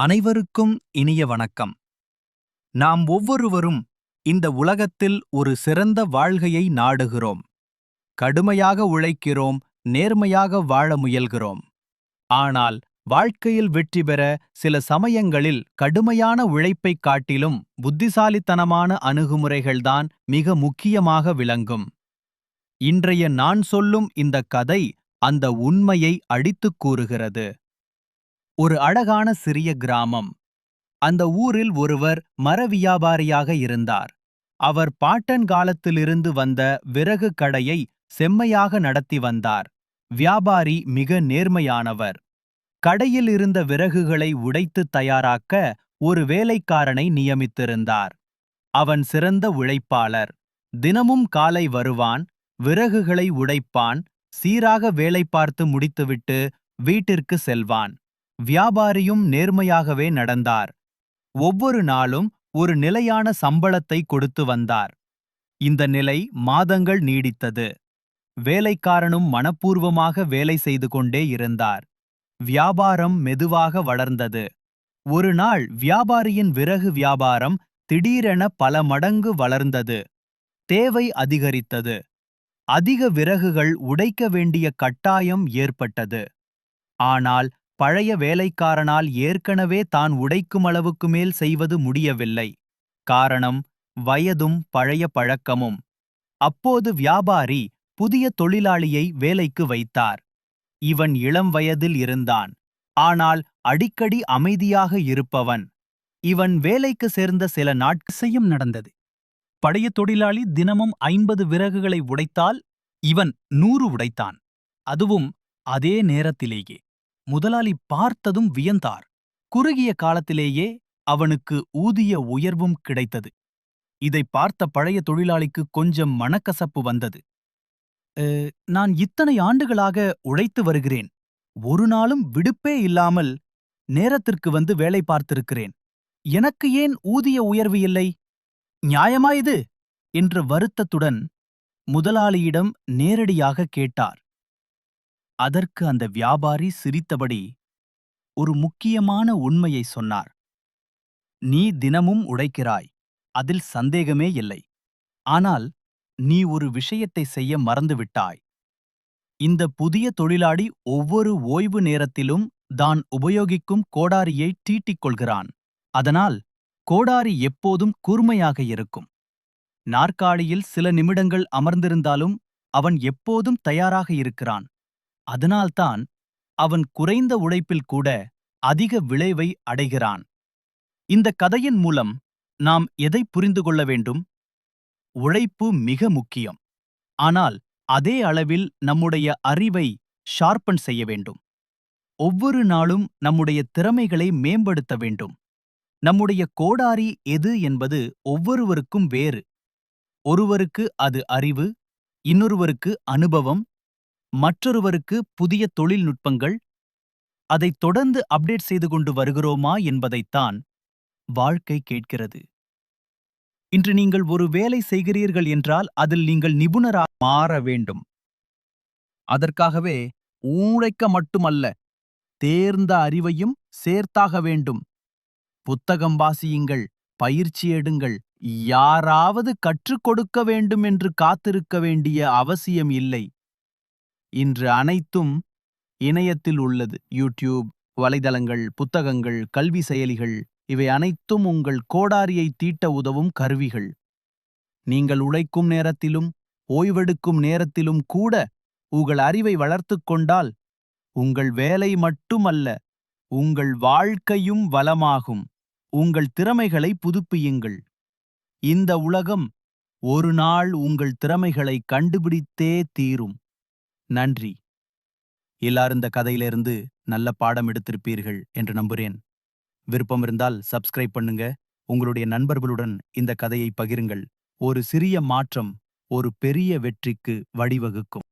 அனைவருக்கும் இனிய வணக்கம். நாம் ஒவ்வொருவரும் இந்த உலகத்தில் ஒரு சிறந்த வாழ்கையை நாடுகிறோம். கடுமையாக உழைக்கிறோம் நேர்மையாக வாழ முயல்கிறோம். ஆனால் வாழ்க்கையில் வெற்றி பெற சில சமயங்களில் கடுமையான உழைப்பைக் காட்டிலும் புத்திசாலித்தனமான அணுகுமுறைகள்தான் மிக முக்கியமாக விளங்கும். இன்றைய நான் சொல்லும் இந்த கதை அந்த உண்மையை அடித்துக் கூறுகிறது. ஒரு அழகான சிறிய கிராமம். அந்த ஊரில் ஒருவர் மர வியாபாரியாக இருந்தார். அவர் பாட்டன் காலத்திலிருந்து வந்த விறகு கடையை செம்மையாக நடத்தி வந்தார். வியாபாரி மிக நேர்மையானவர். கடையில் இருந்த விறகுகளை உடைத்து தயாராக்க ஒரு வேலைக்காரனை நியமித்திருந்தார். அவன் சிறந்த உழைப்பாளர். தினமும் காலை வருவான் விறகுகளை உடைப்பான் சீராக வேலை பார்த்து முடித்துவிட்டு வீட்டிற்கு செல்வான். வியாபாரியும் நேர்மையாகவே நடந்தார். ஒவ்வொரு நாளும் ஒரு நிலையான சம்பளத்தை கொடுத்து வந்தார். இந்த நிலை மாதங்கள் நீடித்தது. வேலைக்காரனும் மனப்பூர்வமாக வேலை செய்து கொண்டே இருந்தார். வியாபாரம் மெதுவாக வளர்ந்தது. ஒரு நாள் வியாபாரியின் விறகு வியாபாரம் திடீரென பல மடங்கு வளர்ந்தது. தேவை அதிகரித்தது. அதிக விறகுகள் உடைக்க வேண்டிய கட்டாயம் ஏற்பட்டது. ஆனால் பழைய வேலைக்காரனால் ஏற்கனவே தான் உடைக்கும் அளவுக்கு மேல் செய்வது முடியவில்லை. காரணம் வயதும் பழைய பழக்கமும். அப்போது வியாபாரி புதிய தொழிலாளியை வேலைக்கு வைத்தார். இவன் இளம் வயதில் இருந்தான். ஆனால் அடிக்கடி அமைதியாக இருப்பவன். இவன் வேலைக்கு சேர்ந்த சில நாட்களையும் நடந்தது. பழைய தொழிலாளி தினமும் ஐம்பது விறகுகளை உடைத்தால் இவன் நூறு உடைத்தான். அதுவும் அதே நேரத்திலேயே. முதலாளி பார்த்ததும் வியந்தார். குறுகிய காலத்திலேயே அவனுக்கு ஊதிய உயர்வும் கிடைத்தது. இதை பார்த்த பழைய தொழிலாளிக்கு கொஞ்சம் மனக்கசப்பு வந்தது. நான் இத்தனை ஆண்டுகளாக உழைத்து வருகிறேன். ஒரு நாளும் விடுப்பே இல்லாமல் நேரத்திற்கு வந்து வேலை பார்த்திருக்கிறேன். எனக்கு ஏன் ஊதிய உயர்வு இல்லை? நியாயமா இது? என்ற வருத்தத்துடன் முதலாளியிடம் நேரடியாக கேட்டார். அதற்கு அந்த வியாபாரி சிரித்தபடி ஒரு முக்கியமான உண்மையை சொன்னார். நீ தினமும் உடைக்கிறாய் அதில் சந்தேகமே இல்லை. ஆனால் நீ ஒரு விஷயத்தை செய்ய மறந்துவிட்டாய். இந்த புதிய தொழிலாளி ஒவ்வொரு ஓய்வு நேரத்திலும் தான் உபயோகிக்கும் கோடாரியை தீட்டிக் கொள்கிறான். அதனால் கோடாரி எப்போதும் கூர்மையாக இருக்கும். நாற்காலியில் சில நிமிடங்கள் அமர்ந்திருந்தாலும் அவன் எப்போதும் தயாராக இருக்கிறான். அதனால்தான் அவன் குறைந்த உழைப்பில் கூட அதிக விளைவை அடைகிறான். இந்த கதையின் மூலம் நாம் எதை புரிந்து கொள்ள வேண்டும்? உழைப்பு மிக முக்கியம். ஆனால் அதே அளவில் நம்முடைய அறிவை ஷார்ப்பன் செய்ய வேண்டும். ஒவ்வொரு நாளும் நம்முடைய திறமைகளை மேம்படுத்த வேண்டும். நம்முடைய கோடாரி எது என்பது ஒவ்வொருவருக்கும் வேறு. ஒருவருக்கு அது அறிவு இன்னொருவருக்கு அனுபவம் மற்றொருவருக்கு புதிய தொழில்நுட்பங்கள் அதைத் தொடர்ந்து அப்டேட் செய்து கொண்டு வருகிறோமா என்பதைத்தான் வாழ்க்கை கேட்கிறது. இன்று நீங்கள் ஒரு வேலை செய்கிறீர்கள் என்றால் அதில் நீங்கள் நிபுணராக மாற வேண்டும். அதற்காகவே ஊழைக்க மட்டுமல்ல தேர்ந்த அறிவையும் சேர்த்தாக வேண்டும். புத்தகம் வாசியுங்கள் பயிற்சி எடுங்கள் யாராவது கற்றுக் கொடுக்க வேண்டும் என்று காத்திருக்க வேண்டிய அவசியம் இல்லை. இன்று அனைத்தும் இணையத்தில் உள்ளது. யூடியூப் வலைதளங்கள் புத்தகங்கள் கல்வி செயலிகள் இவை அனைத்தும் உங்கள் கோடாரியை தீட்ட உதவும் கருவிகள். நீங்கள் உழைக்கும் நேரத்திலும் ஓய்வெடுக்கும் நேரத்திலும் கூட உங்கள் அறிவை வளர்த்துக் கொண்டால் உங்கள் வேலை மட்டுமல்ல உங்கள் வாழ்க்கையும் வளமாகும். உங்கள் திறமைகளை புதுப்பியுங்கள். இந்த உலகம் ஒரு நாள் உங்கள் திறமைகளை கண்டுபிடித்தே தீரும். நன்றி. எல்லாரும் இந்த கதையிலிருந்து நல்ல பாடம் எடுத்திருப்பீர்கள் என்று நம்புகிறேன் விருப்பம் இருந்தால் சப்ஸ்கிரைப் பண்ணுங்க. உங்களுடைய நண்பர்களுடன் இந்த கதையை பகிருங்கள். ஒரு சிறிய மாற்றம் ஒரு பெரிய வெற்றிக்கு வழிவகுக்கும்.